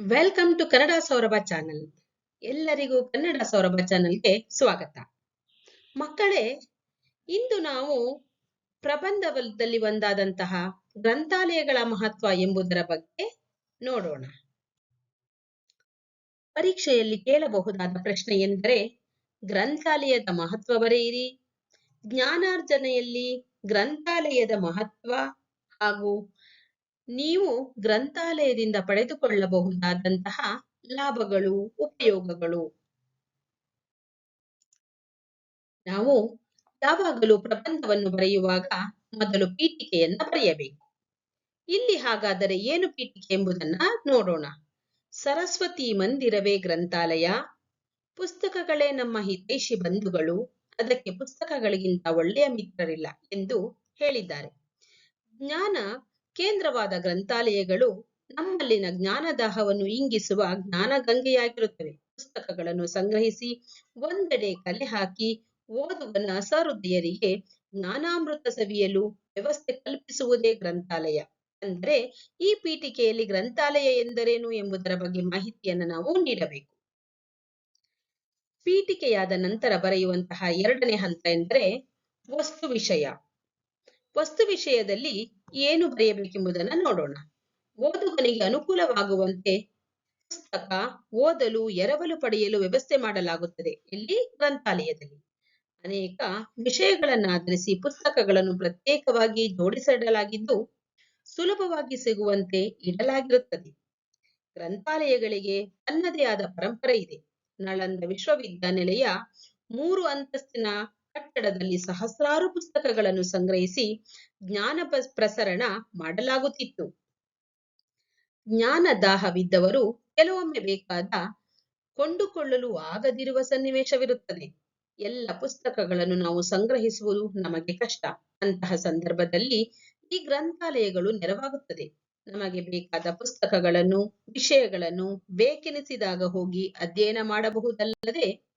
Welcome to Kannada Saurabha channel ಎಲ್ಲರಿಗೂ ಕನ್ನಡ ಸೌರಭ ಚಾನಲ್ಗೆ ಸ್ವಾಗತ. ಮಕ್ಕಳೇ, ಇಂದು ನಾವು ಪ್ರಬಂಧದಲ್ಲಿ ಒಂದಾದಂತಹ ಗ್ರಂಥಾಲಯಗಳ ಮಹತ್ವ ಎಂಬುದರ ಬಗ್ಗೆ ನೋಡೋಣ. ಪರೀಕ್ಷೆಯಲ್ಲಿ ಕೇಳಬಹುದಾದ ಪ್ರಶ್ನೆ ಎಂದರೆ, ಗ್ರಂಥಾಲಯದ ಮಹತ್ವ ಬರೆಯಿರಿ. ಜ್ಞಾನಾರ್ಜನೆಯಲ್ಲಿ ಗ್ರಂಥಾಲಯದ ಮಹತ್ವ ಹಾಗೂ ನೀವು ಗ್ರಂಥಾಲಯದಿಂದ ಪಡೆದುಕೊಳ್ಳಬಹುದಾದಂತಹ ಲಾಭಗಳು, ಉಪಯೋಗಗಳು. ನಾವು ಯಾವಾಗಲೂ ಪ್ರಬಂಧವನ್ನು ಬರೆಯುವಾಗ ಮೊದಲು ಪೀಠಿಕೆಯನ್ನ ಬರೆಯಬೇಕು. ಇಲ್ಲಿ ಹಾಗಾದರೆ ಏನು ಪೀಠಿಕೆ ಎಂಬುದನ್ನ ನೋಡೋಣ. ಸರಸ್ವತಿ ಮಂದಿರವೇ ಗ್ರಂಥಾಲಯ. ಪುಸ್ತಕಗಳೇ ನಮ್ಮ ಹಿತೈಷಿ ಬಂಧುಗಳು. ಅದಕ್ಕೆ ಪುಸ್ತಕಗಳಿಗಿಂತ ಒಳ್ಳೆಯ ಮಿತ್ರರಿಲ್ಲ ಎಂದು ಹೇಳಿದ್ದಾರೆ. ಜ್ಞಾನ ಕೇಂದ್ರವಾದ ಗ್ರಂಥಾಲಯಗಳು ನಮ್ಮಲ್ಲಿನ ಜ್ಞಾನದಾಹವನ್ನು ಇಂಗಿಸುವ ಜ್ಞಾನಗಂಗೆಯಾಗಿರುತ್ತವೆ. ಪುಸ್ತಕಗಳನ್ನು ಸಂಗ್ರಹಿಸಿ ಒಂದೆಡೆ ಕಲೆ ಹಾಕಿ ಓದುವನ ಸಹೃದಯರಿಗೆ ಜ್ಞಾನಾಮೃತ ಸವಿಯಲು ವ್ಯವಸ್ಥೆ ಕಲ್ಪಿಸುವುದೇ ಗ್ರಂಥಾಲಯ. ಅಂದರೆ ಈ ಪೀಠಿಕೆಯಲ್ಲಿ ಗ್ರಂಥಾಲಯ ಎಂದರೇನು ಎಂಬುದರ ಬಗ್ಗೆ ಮಾಹಿತಿಯನ್ನು ನಾವು ನೀಡಬೇಕು. ಪೀಠಿಕೆಯಾದ ನಂತರ ಬರೆಯುವಂತಹ ಎರಡನೇ ಹಂತ ಎಂದರೆ ವಸ್ತು ವಿಷಯ. ವಸ್ತು ವಿಷಯದಲ್ಲಿ ಏನು ಬರೆಯಬೇಕೆಂಬುದನ್ನು ನೋಡೋಣ. ಓದುಗನಿಗೆ ಅನುಕೂಲವಾಗುವಂತೆ ಪುಸ್ತಕ, ಓದಲು, ಎರವಲು ಪಡೆಯಲು ವ್ಯವಸ್ಥೆ ಮಾಡಲಾಗುತ್ತದೆ. ಇಲ್ಲಿ ಗ್ರಂಥಾಲಯದಲ್ಲಿ ಅನೇಕ ವಿಷಯಗಳನ್ನಾಧರಿಸಿ ಪುಸ್ತಕಗಳನ್ನು ಪ್ರತ್ಯೇಕವಾಗಿ ಜೋಡಿಸಿಡಲಾಗಿದ್ದು, ಸುಲಭವಾಗಿ ಸಿಗುವಂತೆ ಇಡಲಾಗಿರುತ್ತದೆ. ಗ್ರಂಥಾಲಯಗಳಿಗೆ ತನ್ನದೇ ಆದ ಪರಂಪರೆ ಇದೆ. ನಳಂದ ವಿಶ್ವವಿದ್ಯಾನಿಲಯ ಮೂರು ಅಂತಸ್ತಿನ ಕಟ್ಟಡದಲ್ಲಿ ಸಹಸ್ರಾರು ಪುಸ್ತಕಗಳನ್ನು ಸಂಗ್ರಹಿಸಿ ಜ್ಞಾನ ಪ್ರಸರಣ ಮಾಡಲಾಗುತ್ತಿತ್ತು. ಜ್ಞಾನ ದಾಹವಿದ್ದವರು ಕೆಲವೊಮ್ಮೆ ಬೇಕಾದ ಕೊಂಡುಕೊಳ್ಳಲು ಆಗದಿರುವ ಸನ್ನಿವೇಶವಿರುತ್ತದೆ. ಎಲ್ಲ ಪುಸ್ತಕಗಳನ್ನು ನಾವು ಸಂಗ್ರಹಿಸುವುದು ನಮಗೆ ಕಷ್ಟ. ಅಂತಹ ಸಂದರ್ಭದಲ್ಲಿ ಈ ಗ್ರಂಥಾಲಯಗಳು ನೆರವಾಗುತ್ತದೆ. ನಮಗೆ ಬೇಕಾದ ಪುಸ್ತಕಗಳನ್ನು, ವಿಷಯಗಳನ್ನು ಬೇಕೆನಿಸಿದಾಗ ಹೋಗಿ ಅಧ್ಯಯನ ಮಾಡಬಹುದಲ್ಲದೆ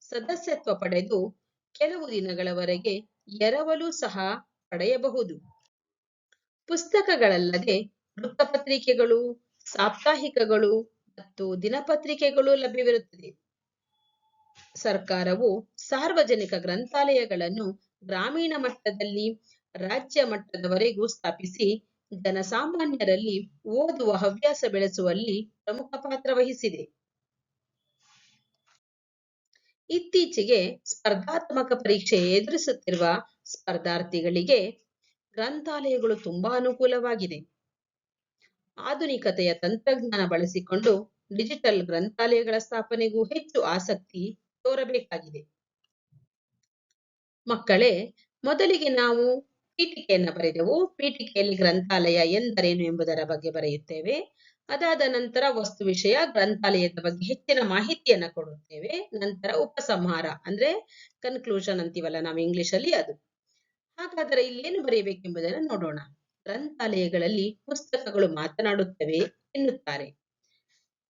ಸದಸ್ಯತ್ವ ಪಡೆದು ಕೆಲವು ದಿನಗಳವರೆಗೆ ಎರವಲು ಸಹ ಪಡೆಯಬಹುದು. ಪುಸ್ತಕಗಳಲ್ಲದೆ ವೃತ್ತಪತ್ರಿಕೆಗಳು, ಸಾಪ್ತಾಹಿಕಗಳು ಮತ್ತು ದಿನಪತ್ರಿಕೆಗಳು ಲಭ್ಯವಿರುತ್ತದೆ. ಸರ್ಕಾರವು ಸಾರ್ವಜನಿಕ ಗ್ರಂಥಾಲಯಗಳನ್ನು ಗ್ರಾಮೀಣ ಮಟ್ಟದಲ್ಲಿ ರಾಜ್ಯ ಮಟ್ಟದವರೆಗೂ ಸ್ಥಾಪಿಸಿ, ಜನಸಾಮಾನ್ಯರಲ್ಲಿ ಓದುವ ಹವ್ಯಾಸ ಬೆಳೆಸುವಲ್ಲಿ ಪ್ರಮುಖ ಪಾತ್ರ ವಹಿಸಿದೆ. ಇತ್ತೀಚೆಗೆ ಸ್ಪರ್ಧಾತ್ಮಕ ಪರೀಕ್ಷೆ ಎದುರಿಸುತ್ತಿರುವ ಸ್ಪರ್ಧಾರ್ಥಿಗಳಿಗೆ ಗ್ರಂಥಾಲಯಗಳು ತುಂಬಾ ಅನುಕೂಲವಾಗಿದೆ. ಆಧುನಿಕತೆಯ ತಂತ್ರಜ್ಞಾನ ಬಳಸಿಕೊಂಡು ಡಿಜಿಟಲ್ ಗ್ರಂಥಾಲಯಗಳ ಸ್ಥಾಪನೆಗೂ ಹೆಚ್ಚು ಆಸಕ್ತಿ ತೋರಬೇಕಾಗಿದೆ. ಮಕ್ಕಳೇ, ಮೊದಲಿಗೆ ನಾವು ಪೀಠಿಕೆಯನ್ನು ಬರೆದೆವು. ಪೀಠಿಕೆಯಲ್ಲಿ ಗ್ರಂಥಾಲಯ ಎಂದರೇನು ಎಂಬುದರ ಬಗ್ಗೆ ಬರೆಯುತ್ತೇವೆ. ಅದಾದ ನಂತರ ವಸ್ತು ವಿಷಯ ಗ್ರಂಥಾಲಯದ ಬಗ್ಗೆ ಹೆಚ್ಚಿನ ಮಾಹಿತಿಯನ್ನ ಕೊಡುತ್ತೇವೆ. ನಂತರ ಉಪಸಂಹಾರ ಅಂದ್ರೆ ಕನ್ಕ್ಲೂಷನ್ ಅಂತೀವಲ್ಲ ನಾವು ಇಂಗ್ಲಿಷ್ ಅಲ್ಲಿ ಅದು. ಹಾಗಾದರೆ ಇಲ್ಲೇನು ಬರೆಯಬೇಕೆಂಬುದನ್ನು ನೋಡೋಣ. ಗ್ರಂಥಾಲಯಗಳಲ್ಲಿ ಪುಸ್ತಕಗಳು ಮಾತನಾಡುತ್ತವೆ ಎನ್ನುತ್ತಾರೆ.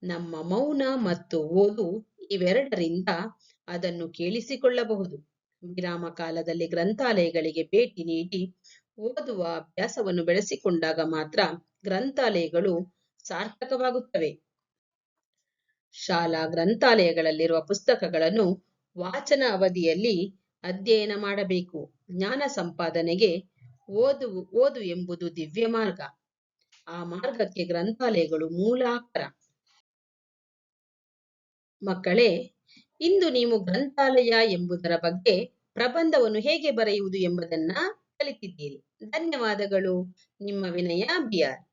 ನಮ್ಮ ಮೌನ ಮತ್ತು ಓದು ಇವೆರಡರಿಂದ ಅದನ್ನು ಕೇಳಿಸಿಕೊಳ್ಳಬಹುದು. ವಿರಾಮ ಕಾಲದಲ್ಲಿ ಗ್ರಂಥಾಲಯಗಳಿಗೆ ಭೇಟಿ ನೀಡಿ ಓದುವ ಅಭ್ಯಾಸವನ್ನು ಬೆಳೆಸಿಕೊಂಡಾಗ ಮಾತ್ರ ಗ್ರಂಥಾಲಯಗಳು ಸಾರ್ಥಕವಾಗುತ್ತವೆ. ಶಾಲಾ ಗ್ರಂಥಾಲಯಗಳಲ್ಲಿರುವ ಪುಸ್ತಕಗಳನ್ನು ವಾಚನ ಅವಧಿಯಲ್ಲಿ ಅಧ್ಯಯನ ಮಾಡಬೇಕು. ಜ್ಞಾನ ಸಂಪಾದನೆಗೆ ಓದು ಓದು ಎಂಬುದು ದಿವ್ಯ ಮಾರ್ಗ. ಆ ಮಾರ್ಗಕ್ಕೆ ಗ್ರಂಥಾಲಯಗಳು ಮೂಲಾಕರ ಮಕ್ಕಳೇ, ಇಂದು ನೀವು ಗ್ರಂಥಾಲಯ ಎಂಬುದರ ಬಗ್ಗೆ ಪ್ರಬಂಧವನ್ನು ಹೇಗೆ ಬರೆಯುವುದು ಎಂಬುದನ್ನ ಕಲಿತಿದ್ದೀರಿ. ಧನ್ಯವಾದಗಳು. ನಿಮ್ಮ ವಿನಯ ಬಿಆರ್